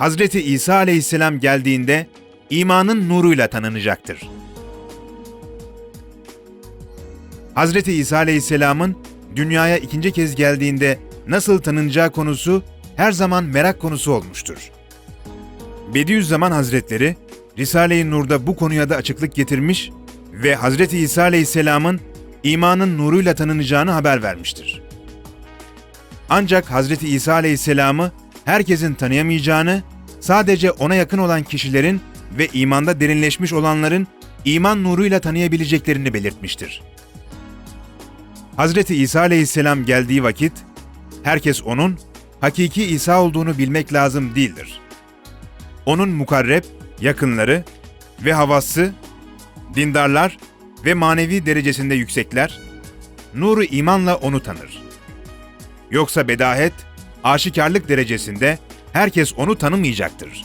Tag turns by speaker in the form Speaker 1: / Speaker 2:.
Speaker 1: Hazreti İsa aleyhisselam geldiğinde imanın nuruyla tanınacaktır. Hazreti İsa aleyhisselamın dünyaya ikinci kez geldiğinde nasıl tanınacağı konusu her zaman merak konusu olmuştur. Bediüzzaman Hazretleri, Risale-i Nur'da bu konuya da açıklık getirmiş ve Hazreti İsa aleyhisselamın imanın nuruyla tanınacağını haber vermiştir. Ancak Hazreti İsa aleyhisselamı herkesin tanıyamayacağını, sadece ona yakın olan kişilerin ve imanda derinleşmiş olanların iman nuruyla tanıyabileceklerini belirtmiştir. Hazreti İsa aleyhisselam geldiği vakit, herkes onun hakiki İsa olduğunu bilmek lazım değildir. Onun mukarreb, yakınları ve havası, dindarlar ve manevi derecesinde yüksekler, nuru imanla onu tanır. Yoksa bedahet, aşikarlık derecesinde herkes onu tanımayacaktır.